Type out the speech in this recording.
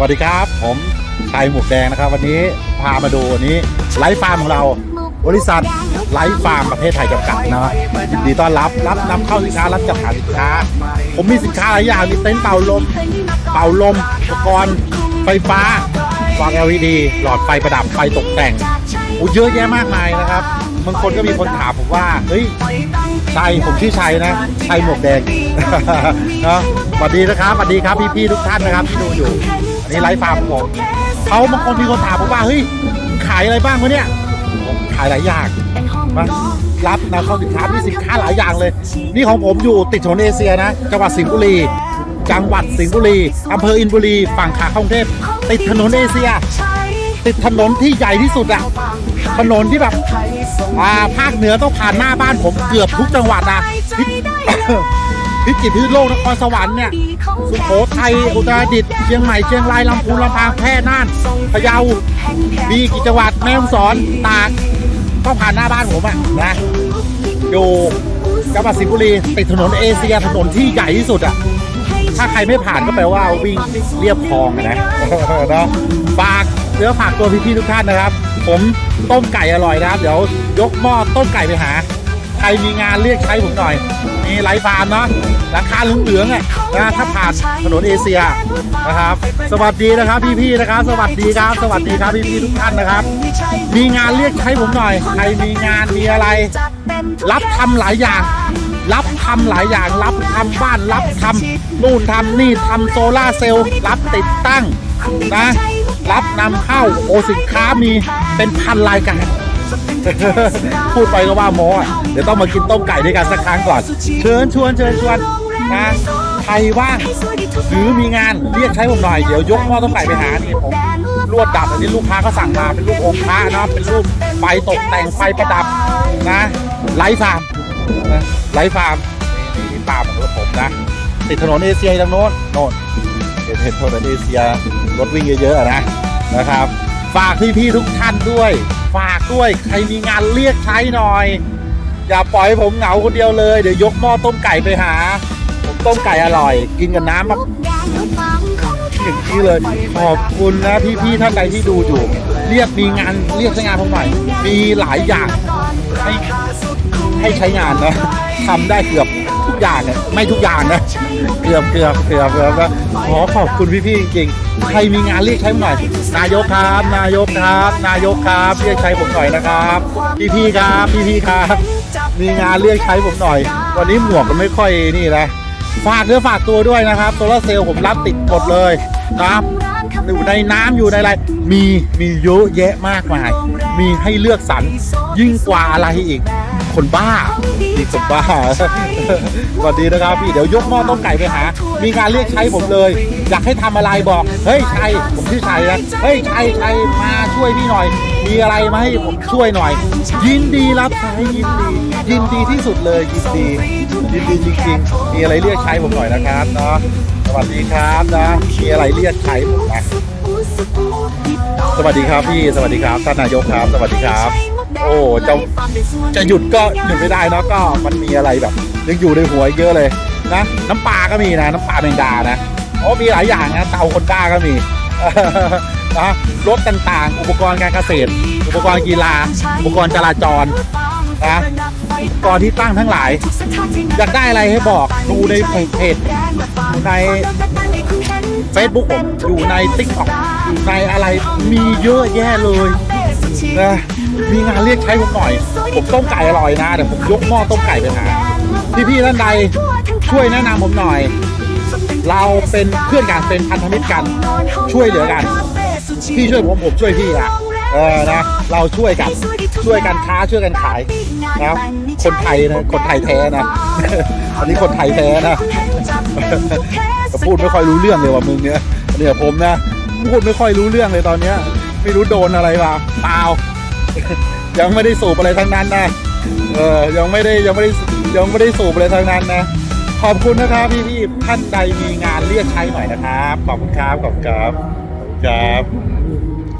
วัสดีครับ ผมชัยหมวกแดงนะครับ วันนี้พามาดูวันนี้ไลฟ์ฟาร์มของเรา บริษัทไลฟ์ฟาร์มประเทศไทยจำกัดนะยินดีต้อนรับรับนำเข้าสินค้ารับจัดหาสินค้า ผมมีสินค้าหลายอย่างมีเต็นท์เป่าลม เป่าลมอุปกรณ์ไฟฟ้าวาง LED หลอดไฟประดับไฟตกแต่งโอ้เยอะแยะมากมายนะครับบางคนก็มีคนถามผมว่าเฮ้ยชัยผมชื่อชัยนะชัยหมวกแดงเนาะสวัสดีนะครับสวัสดีครับพี่ๆทุกท่านนะครับที่ดูอยู่ นนี้ไลฟ์ฟาร์มของผมเขาบางคนมีคนถามผมว่าเฮ้ยขายอะไรบ้างวะเนี่ยผมขายหลายอย่างมารับนำเข้าสินค้ามีสินค้าหลายอย่างเลย นี่ของผมอยู่ติดถนนเอเชียนะจังหวัดสิงห์บุรีจังหวัดสิงห์บุรีอำเภออินบุรีฝั่งขาเข้ากรุงเทพติดถนนเอเชีย ติดถนนที่ใหญ่ที่สุดอะถนนที่แบบอ่าภาคเหนือต้องผ่านหน้าบ้านผมเกือบทุกจังหวัดอะ พิจิตรพิษณุโลกนครสวรรค์เนี่ยสุโขทัยอุตรดิตถ์เชียงใหม่เชียงรายลำพูนลำปางแพร่น่านพะเยามีกี่จังหวัดแม่ฮ่องสอนตากต้องผ่านหน้าบ้านผมอะนะอยู่จังหวัดสิงห์บุรีติดถนนเอเชียถนนที่ใหญ่ที่สุดอะถ้าใครไม่ผ่านก็แปลว่าวิ่งเรียบคลองนะเนาะฝากเนื้อฝากตัวพี่ๆทุกท่านนะครับ ผมต้มไก่อร่อยนะครับ เดี๋ยวยกหม้อต้มไก่ไปหา ใครมีงานเรียกใช้ผมหน่อย มีไลฟ์ฟาร์มเนาะราคาเหลืองๆอะนะถ้าผ่านถนนเอเชียนะครับ สวัสดีนะครับพี่ๆนะครับ สวัสดีครับ สวัสดีครับพี่ๆทุกท่านนะครับ มีงานเรียกใช้ผมหน่อย ใครมีงานมีอะไร รับทำหลายอย่าง รับทำหลายอย่าง รับทำบ้านรับทำนู่นทำนี่ทำโซล่าเซลล์รับติดตั้งนะ รับนำเข้าโอสินค้ามีเป็นพันรายการ พูดไปก็ว่าโมอะเดี๋ยวต้องมากินต้มไก่ด้วยกันสักครั้งก่อน เชิญชวนเชิญชวนนะใครว่างหรือมีงานเรียกใช้ผมหน่อยเดี๋ยวยกหม้อต้มไก่ไปหานี่ผมลวดดับอันนี้ลูกค้าก็สั่งมาเป็นรูปองค์พระนะเป็นรูปไฟตกแต่งไฟประดับนะไลฟ์ฟาร์มนะไลฟ์ฟาร์มนี่นี่ฟาร์มของผมนะติดถนนเอเชียทางโน้นโน่นเห็นเห็นถนนเอเชียรถวิ่งเยอะๆนะนะครับ ฝากพี่ๆทุกท่านด้วย ฝากด้วยใครมีงานเรียกใช้หน่อย อย่าปล่อยผมเหงาคนเดียวเลย เดี๋ยวยกหม้อต้มไก่ไปหา ผมต้มไก่อร่อย กินกับน้ำแบบอย่างนี้เลย ขอบคุณนะพี่ๆท่านใดที่ดูอยู่ เรียกมีงานเรียกใช้งานผมหน่อยมีหลายอย่างให้ให้ใช้งานนะทำได้เกือบ อย่างเนี่ยไม่ทุกอย่างนะเกือบเกือบเกือบเกือบนะขอขอบคุณพี่ๆจริงๆใครมีงานเรียกใช้ผมหน่อยนายกครับ นายกครับ นายกครับเรียกใช้ผมหน่อยนะครับพี่ๆครับพี่ๆครับ มีงานเรียกใช้ผมหน่อย วันนี้หมวกมันไม่ค่อยนี่นะฝากเนื้อฝากตัวด้วยนะครับโซลาร์เซลล์ผมรับติดหมดเลยครับอยู่ในน้ำอยู่ในอะไรมีมีเยอะแยะมากมาย มีให้เลือกสรรยิ่งกว่าอะไรอีก คนบ้ามีคนบ้าสวัสดีนะครับพี่เดี๋ยวยกหม้อต้มไก่ไปหา มีงานเรียกใช้ผมเลย อยากให้ทำอะไรบอกเฮ้ยชัยผมชื่อชัยนะเฮ้ยชัยชัยมาช่วยพี่หน่อย มีอะไรมาให้ผมช่วยหน่อย ยินดีรับใช้ยินดี ยินดีที่สุดเลยยินดียินดีจริงๆมีอะไรเรียกใช้ผมหน่อยนะครับเนาะสวัสดีครับนะมีอะไรเรียกใช้ผมนะสวัสดีครับพี่สวัสดีครับท่านนายกครับ สวัสดีครับ โอ้จะจะหยุดก็หยุดไม่ได้เนาะก็มันมีอะไรแบบยังอยู่ในหัวเยอะเลยนะน้ำปลาก็มีนะ น้ำปลาแมงดานะโอ้มีหลายอย่างนะเตาคนบ้าก็มีนะรถต่างๆ อุปกรณ์การเกษตร อุปกรณ์กีฬา อุปกรณ์จราจรนะอุปกรณ์ที่ตั้งทั้งหลาย อยากได้อะไรให้บอกดูในเพจใน Facebook ผมอยู่ใน t ิ k t o k อยู่ในอะไรมีเยอะแยะเลย นะมีงานเรียกใช้ผมหน่อย ผมต้มไก่อร่อยนะ เดี๋ยวผมยกหม้อต้มไก่ไปหาพี่ๆท่านใดช่วยแนะนำผมหน่อย เราเป็นเพื่อนกันเป็นพันธมิตรกัน ช่วยเหลือกัน พี่ช่วยผมผมช่วยพี่อะเออนะเราช่วยกันช่วยกันค้าช่วยกันขายนะคนไทยนะคนไทยแท้นะอันนี้คนไทยแท้นะต่พูดไม่ค่อยรู้เรื่องเลยว่ะมึงเนี้ยเนี่ยผมนะพูดไม่ค่อยรู้เรื่องเลยตอนเนี้ย ไม่รู้โดนอะไรมาเปล่า ยังไม่ได้สูบอะไรทั้งนั้นนะเออยังไม่ได้ยังไม่ได้ยังไม่ได้สูบอะไรทั้งนั้นนะ ขอบคุณนะครับพี่พี่ท่านใดมีงานเรียกใช้หน่อยนะครับ ขอบคุณครับขอบคุณครับขอบคุณครับ